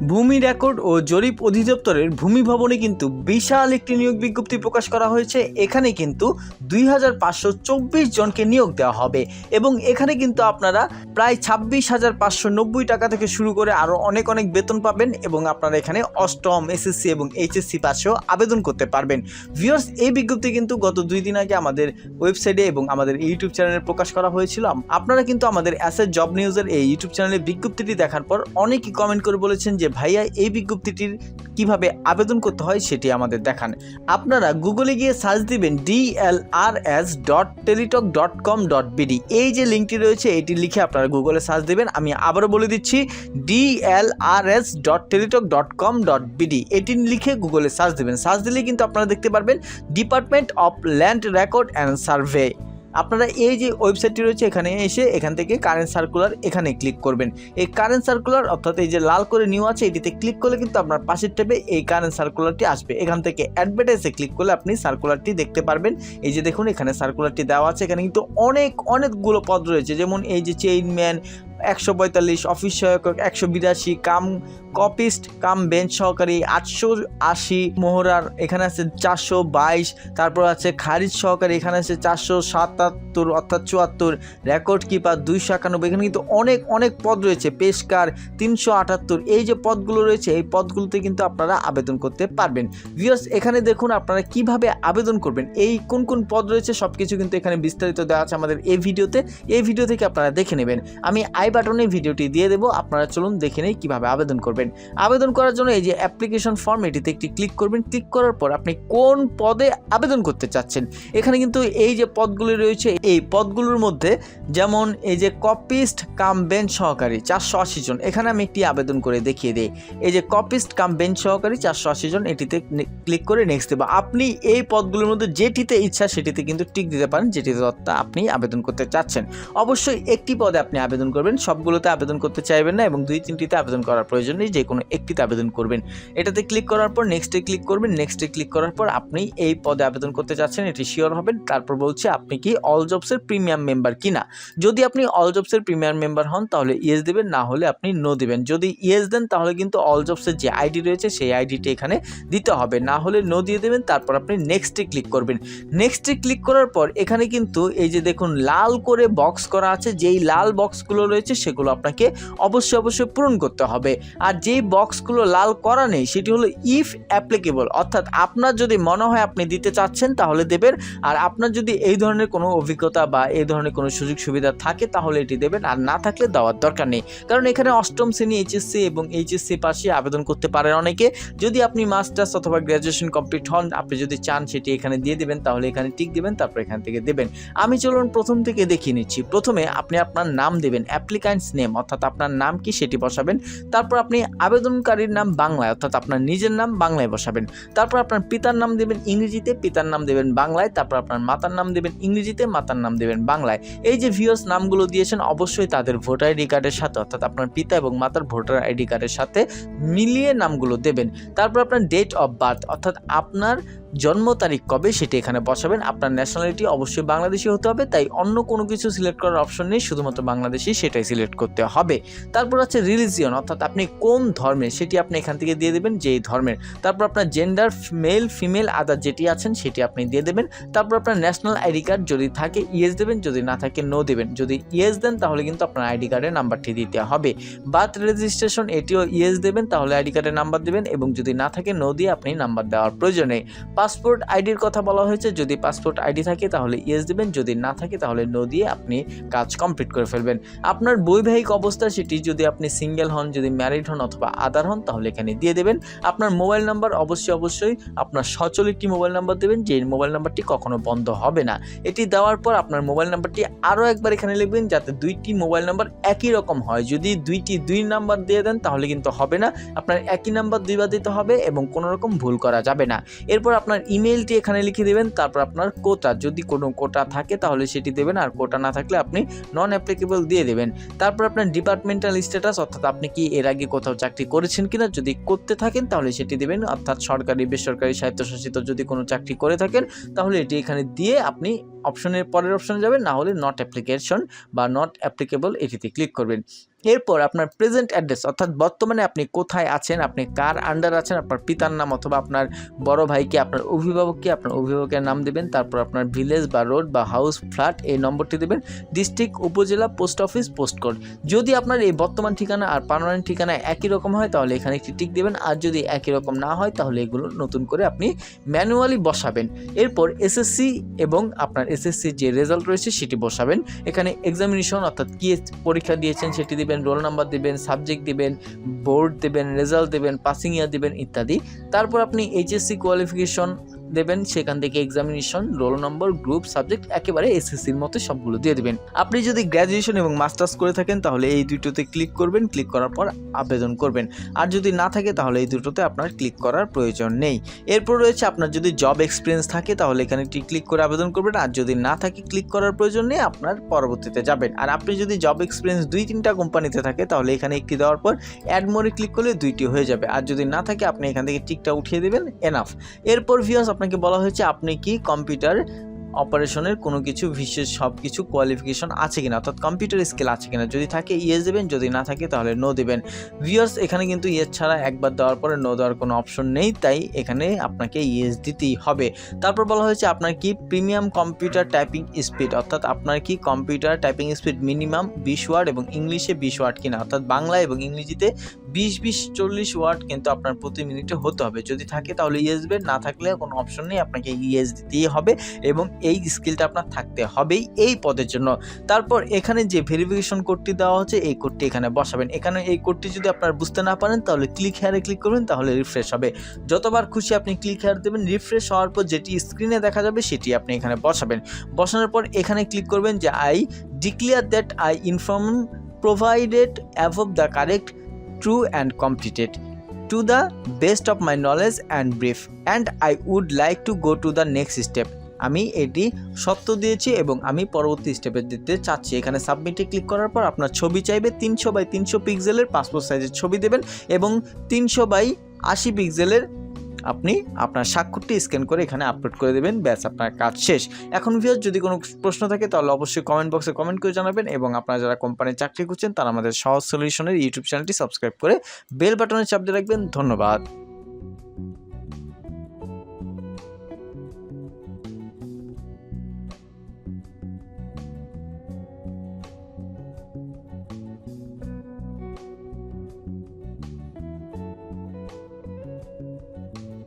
ভূমি রেকর্ড ও জরিপ অধিদপ্তরের ভূমি ভবনে কিন্তু বিশাল একটি নিয়োগ বিজ্ঞপ্তি প্রকাশ করা হয়েছে। এখানে কিন্তু দুই হাজার পাঁচশো চব্বিশ জনকে নিয়োগ দেওয়া হবে এবং এখানে কিন্তু আপনারা প্রায় ছাব্বিশ হাজার পাঁচশো নব্বই টাকা থেকে শুরু করে আরও অনেক অনেক বেতন পাবেন এবং আপনারা এখানে অষ্টম, এসএসসি এবং এইচএসসি পাশেও আবেদন করতে পারবেন। ভিউয়ার্স, এই বিজ্ঞপ্তি কিন্তু গত দুই দিন আগে আমাদের ওয়েবসাইটে এবং আমাদের ইউটিউব চ্যানেলে প্রকাশ করা হয়েছিল। আপনারা কিন্তু আমাদের অ্যাসেট জব নিউজের এই ইউটিউব চ্যানেলে বিজ্ঞপ্তিটি দেখার পর অনেকেই কমেন্ট করে বলেছেন যে ভাইয়া এই বিজ্ঞপ্তিটির কীভাবে আবেদন করতে হয় সেটি আমাদের দেখান। আপনারা গুগলে গিয়ে সার্চ দিবেন DLRS dot Teletalk dot com dot BD এই যে লিঙ্কটি রয়েছে, এটি লিখে আপনারা গুগলে সার্চ দেবেন। আমি আবারও বলে দিচ্ছি DLRS dot Teletalk dot com dot BD এটি লিখে গুগলে সার্চ দেবেন। সার্চ দিলে কিন্তু আপনারা দেখতে পারবেন department of land record and survey আপনারা এই যে ওয়েবসাইটটি রয়েছে এখানে এসে এখান থেকে কারেন্ট সার্কুলার এখানে ক্লিক করবেন। এই কারেন্ট সার্কুলার অর্থাৎ এই যে লাল করে নিউ আছে, এটিতে ক্লিক করলে কিন্তু আপনার পাশের ট্যাবে এই কারেন্ট সার্কুলারটি আসবে। এখান থেকে অ্যাডভার্টাইজে ক্লিক করলে আপনি সার্কুলারটি দেখতে পারবেন। এই যে দেখুন, এখানে সার্কুলারটি দেওয়া আছে। এখানে কিন্তু অনেক, অনেকগুলো পদ রয়েছে। যেমন এই যে চেইনম্যান একশো পঁয়তাল্লিশ, অফিস সহায়ক একশো বিরাশি, কাম কপিস্ট কাম বেঞ্চ সহকারী আটশো আশি, মোহরার এখানে আছে চারশো বাইশ, তারপর আছে খারিজ সহকারী এখানে আছে চারশো সাতাত্তর, অর্থাৎ চুয়াত্তর রেকর্ড কিপার দুইশো একানব্বই, এখানে কিন্তু অনেক অনেক পদ রয়েছে, পেশকার তিনশো আটাত্তর, এই যে পদগুলো রয়েছে, এই পদগুলোতে কিন্তু আপনারা আবেদন করতে পারবেন। ভিউয়ার্স এখানে দেখুন আপনারা কীভাবে আবেদন করবেন, এই কোন কোন পদ রয়েছে সব কিছু কিন্তু এখানে বিস্তারিত দেওয়া আছে আমাদের এই ভিডিওতে, এই ভিডিও থেকে আপনারা দেখে নেবেন। আমি আই বাটনে ভিডিওটি দিয়ে দেবো। আপনারা চলুন দেখে নেই কীভাবে আবেদন করবেন। আবেদন করার জন্য এই যে অ্যাপ্লিকেশন ফর্ম এটিতে একটি ক্লিক করবেন। ক্লিক করার পর আপনি কোন পদে আবেদন করতে চাচ্ছেন? এখানে কিন্তু এই যে পদগুলি রয়েছে, এই পদগুলোর মধ্যে যেমন এই যে কপিস্ট কাম বেঞ্চ সহকারী চারশো আশি জন, এখানে আমি একটি আবেদন করে দেখিয়ে দিই। এই যে কপিস্ট কাম বেঞ্চ সহকারী চারশো আশি জন, এটিতে ক্লিক করে নেক্সট দেবো। আপনি এই পদগুলোর মধ্যে যেটিতে ইচ্ছা সেটিতে কিন্তু টিক দিতে পারেন, যেটিতে আপনি আবেদন করতে চাচ্ছেন। অবশ্যই একটি পদে আপনি আবেদন করবেন সবগুলোতে আবেদন করতে চাইবেন না এবং দুই তিনটিতে আবেদন করার প্রয়োজন নেই, যে কোনো একটিতে আবেদন করবেন। এটাতে ক্লিক করার পর নেক্সটে ক্লিক করবেন নেক্সটে ক্লিক করার পর আপনি এই পদে আবেদন করতে চাচ্ছেন এটি শিওর হবেন তারপর বলছে আপনি কি অল জবসের প্রিমিয়াম মেম্বার কিনা। যদি আপনি অল জবসের প্রিমিয়াম মেম্বার হন, তাহলে ইয়েস দেবেন, না হলে আপনি নো দেবেন। যদি ইয়েস দেন, তাহলে কিন্তু অল জবসের যে আইডি রয়েছে, সেই আইডিটি এখানে দিতে হবে। না হলে নো দিয়ে দেবেন, তারপর আপনি নেক্সটে ক্লিক করবেন। নেক্সটে ক্লিক করার পর এখানে কিন্তু এই যে দেখুন, লাল করে বক্স করা আছে, যেই লাল বক্সগুলো রয়েছে সেগুলো আপনাকে অবশ্যই অবশ্যই পূরণ করতে হবে। আর যেই বক্সগুলো লাল করা নেই, সেটি হলো ইফ অ্যাপ্লিকেবল অর্থাৎ আপনার যদি মনে হয় আপনি দিতে চাচ্ছেন, তাহলে দেবেন। আর আপনার যদি এই ধরনের কোনো অভিজ্ঞতা বা এই ধরনের কোনো সুযোগ সুবিধা থাকে, তাহলে এটি দেবেন। আর না থাকলে দেওয়ার দরকার নেই। কারণ এখানে অষ্টম শ্রেণি এইচএসসি এবং এইচএসসি পাশে আবেদন করতে পারেন অনেকে। যদি আপনি মাস্টার্স অথবা গ্র্যাজুয়েশন কমপ্লিট হন, আপনি যদি চান, সেটি এখানে দিয়ে দেবেন, তাহলে এখানে টিক দেবেন, তারপর এখান থেকে দেবেন। আমি চলুন প্রথম থেকে দেখিয়ে নিচ্ছি। প্রথমে আপনি আপনার নাম দেবেন অ্যাপ্লিক্যান্টস নেম অর্থাৎ আপনার নাম কি সেটি বসাবেন। তারপর আপনি আবেদনকারীর নাম বাংলায়, অর্থাৎ আপনার নিজের নাম বাংলায় বসাবেন। তারপর আপনার পিতার নাম দেবেন ইংরেজিতে, পিতার নাম দেবেন বাংলায়, তারপর আপনার মাতার নাম দেবেন ইংরেজিতে, মাতার নাম দেবেন বাংলায়। এই যে ভিউস নামগুলো দিয়েছেন, অবশ্যই তাদের ভোটার আইডি কার্ডের সাথে, অর্থাৎ আপনার পিতা এবং মাতার ভোটার আইডি কার্ডের সাথে মিলিয়ে নামগুলো দেবেন। তারপর আপনার ডেট অফ বার্থ অর্থাৎ আপনার জন্ম তারিখ কবে সেটি এখানে বসাবেন? আপনার ন্যাশনালিটি অবশ্যই বাংলাদেশি হতে হবে, তাই অন্য কোনো কিছু সিলেক্ট করার অপশন নেই, শুধুমাত্র বাংলাদেশি সেটাই সিলেক্ট করতে হবে। তারপর আছে রিলিজিয়ন অর্থাৎ আপনি কোন ধর্মের, সেটি আপনি এখান থেকে দিয়ে দেবেন যেই ধর্মের। তারপর আপনার জেন্ডার মেল ফিমেল আদার যেটি আছেন সেটি আপনি দিয়ে দেবেন। তারপর আপনার ন্যাশনাল আইডি কার্ড যদি থাকে ইয়েস দেবেন, যদি না থাকে নো দেবেন। যদি ইয়েস দেন, তাহলে কিন্তু আপনার আইডি কার্ডের নাম্বারটি দিতে হবে। বার্থ রেজিস্ট্রেশন এটিও ইয়েস দেবেন, তাহলে আইডি কার্ডের নাম্বার দেবেন এবং যদি না থাকে নো দিয়ে আপনি নাম্বার দেওয়ার প্রয়োজন পাসপোর্ট আইডির কথা বলা হয়েছে। যদি পাসপোর্ট আইডি থাকে তাহলে ইয়েস দেবেন, যদি না থাকে তাহলে নো দিয়ে আপনি কাজ কমপ্লিট করে ফেলবেন। আপনার বৈবাহিক অবস্থা সেটি যদি আপনি সিঙ্গেল হন, যদি ম্যারিড হন অথবা আদার হন, তাহলে এখানে দিয়ে দেবেন। আপনার মোবাইল নাম্বার অবশ্যই অবশ্যই আপনার সচল একটি মোবাইল নাম্বার দেবেন যে মোবাইল নাম্বারটি কখনো বন্ধ হবে না। এটি দেওয়ার পর আপনার মোবাইল নাম্বারটি আরও একবার এখানে লিখবেন, যাতে দুইটি মোবাইল নাম্বার একই রকম হয়। যদি দুইটি দুই নাম্বার দিয়ে দেন, তাহলে কিন্তু হবে না। আপনার একই নাম্বার দুইবার দিতে হবে এবং কোনো রকম ভুল করা যাবে না। এরপর আপনার ইমেলটি এখানে লিখে দেবেন, তারপর আপনার কোটা। যদি কোনো কোটা থাকে, তাহলে সেটি দেবেন, আর কোটা না থাকলে আপনি নন অ্যাপ্লিকেবল দিয়ে দেবেন। তারপর আপনার ডিপার্টমেন্টাল স্ট্যাটাস অর্থাৎ আপনি কি এর আগে কোথাও চাকরি করেছেন কিনা, যদি করতে থাকেন, তাহলে সেটি দেবেন। অর্থাৎ সরকারি, বেসরকারি, স্বায়ত্তশাসিত যদি কোনো চাকরি করে থাকেন, তাহলে এটি এখানে দিয়ে আপনি অপশনের পরের অপশনে যাবেন, না হলে নট অ্যাপ্লিকেশন বা নট অ্যাপ্লিকেবল এটিতে ক্লিক করবেন। এরপর আপনার প্রেজেন্ট অ্যাড্রেস অর্থাৎ বর্তমানে আপনি কোথায় আছেন, আপনি কার আন্ডার আছেন, আপনার পিতার নাম অথবা আপনার বড় ভাইকে, আপনার অভিভাবককে, আপনার অভিভাবকের নাম দেবেন, তারপর আপনার ভিলেজ বা রোড বা হাউস ফ্ল্যাট এই নম্বরটি দেবেন ডিস্ট্রিক্ট উপজেলা পোস্ট অফিস পোস্ট কোড যদি আপনার এই বর্তমান ঠিকানা আর পার্মানেন্ট ঠিকানা একই রকম হয়, তাহলে এখানে একটি টিক দেবেন, আর যদি একই রকম না হয়, তাহলে এগুলো নতুন করে আপনি ম্যানুয়ালি বসাবেন। এরপর এসএসসি এবং আপনার এসএসসি যে রেজাল্ট রয়েছে সেটি বসাবেন। এখানে এক্সামিনেশন অর্থাৎ কী পরীক্ষা দিয়েছেন সেটি দিবেন রোল নাম্বার দিবেন সাবজেক্ট দিবেন বোর্ড দেবেন রেজাল্ট দেবেন পাসিং ইয়ার দিবেন, ইত্যাদি। তারপর আপনি এইচএসসি কোয়ালিফিকেশন দেবেন, সেখান থেকে examination roll number group subject একেবারে এসএসসির মতো সবগুলো দিয়ে দেবেন। আপনি যদি গ্র্যাজুয়েশন এবং মাস্টার্স করে থাকেন, তাহলে এই দুটোতে ক্লিক করবেন ক্লিক করার পর আবেদন করবেন। আর যদি না থাকে, তাহলে এই দুটোতে আপনার ক্লিক করার প্রয়োজন নেই। এরপর রয়েছে আপনার যদি জব এক্সপিরিয়েন্স থাকে, তাহলে এখানে একটি ক্লিক করে আবেদন করবেন। আর যদি না থাকে ক্লিক করার প্রয়োজন নেই, আপনার পরবর্তীতে যাবেন। আর আপনি যদি জব এক্সপিরিয়েন্স দুই তিনটা কোম্পানিতে থাকে, তাহলে এখানে একটি দেওয়ার পর অ্যাডমোরে ক্লিক করলে দুইটি হয়ে যাবে। আর যদি না থাকে, আপনি এখান থেকে টিকটা উঠিয়ে দেবেন এনাফ এরপর ভিউয়ার্স আপনাকে বলা হয়েছে, আপনি কি কম্পিউটার অপারেশনের কোনো কিছু, বিশেষ সব কিছু কোয়ালিফিকেশন আছে কিনা? অর্থাৎ কম্পিউটার স্কিল আছে কিনা? যদি থাকে ইয়েস দেবেন, যদি না থাকে, তাহলে নো দেবেন। ভিউয়ার্স এখানে কিন্তু ইয়েস ছাড়া একবার দেওয়ার পরে নো দেওয়ার কোনো অপশন নেই, তাই এখানে আপনাকে ইয়েস দিতেই হবে। তারপর বলা হয়েছে, আপনার কি প্রিমিয়াম কম্পিউটার টাইপিং স্পিড অর্থাৎ আপনার কি কম্পিউটার টাইপিং স্পিড মিনিমাম বিশ ওয়ার্ড এবং ইংলিশে বিশ ওয়ার্ড কিনা? অর্থাৎ বাংলা এবং ইংরেজিতে বিশ বিশ, চল্লিশ ওয়ার্ড কিন্তু আপনার প্রতি মিনিটে হতে হবে। যদি থাকে তাহলে ইয়েস দেবেন না থাকলে কোনো অপশন নেই, আপনাকে ইয়েস দিতেই হবে এবং এই স্কিলটা আপনার থাকতে হবেই এই পদের জন্য। তারপর এখানে যে ভেরিফিকেশন কোডটি দেওয়া হচ্ছে, এই কোডটি এখানে বসাবেন। এখানে এই কোডটি যদি আপনার বুঝতে না পারেন, তাহলে ক্লিক হেয়ারে ক্লিক করবেন, তাহলে রিফ্রেশ হবে। যতবার খুশি আপনি ক্লিক হেয়ার দেবেন, রিফ্রেশ হওয়ার পর যেটি স্ক্রিনে দেখা যাবে সেটি আপনি এখানে বসাবেন। বসানোর পর এখানে ক্লিক করবেন যে I declare that I inform provided above the correct true and completed to the best of my knowledge and brief, and I would like to go to the next step. আমি এটি সত্য দিয়েছি এবং আমি পরবর্তী স্টেপে দিতে চাচ্ছি। এখানে সাবমিটে ক্লিক করার পর আপনার ছবি চাইবে তিনশো বাই তিনশো পিক্সেলের পাসপোর্ট সাইজের ছবি দেবেন এবং তিনশো বাই আশি পিক্সেলের আপনি আপনার স্বাক্ষরটি স্ক্যান করে এখানে আপলোড করে দেবেন, ব্যাস আপনার কাজ শেষ। এখন ভিউয়ার যদি কোনো প্রশ্ন থাকে তাহলে অবশ্যই কমেন্ট বক্সে কমেন্ট করে জানাবেন এবং আপনারা যারা কোম্পানির চাকরি করছেন তারা আমাদের সহজ সলিউশনের ইউটিউব চ্যানেলটি সাবস্ক্রাইব করে বেল বাটনে চাপ দিয়ে রাখবেন। ধন্যবাদ।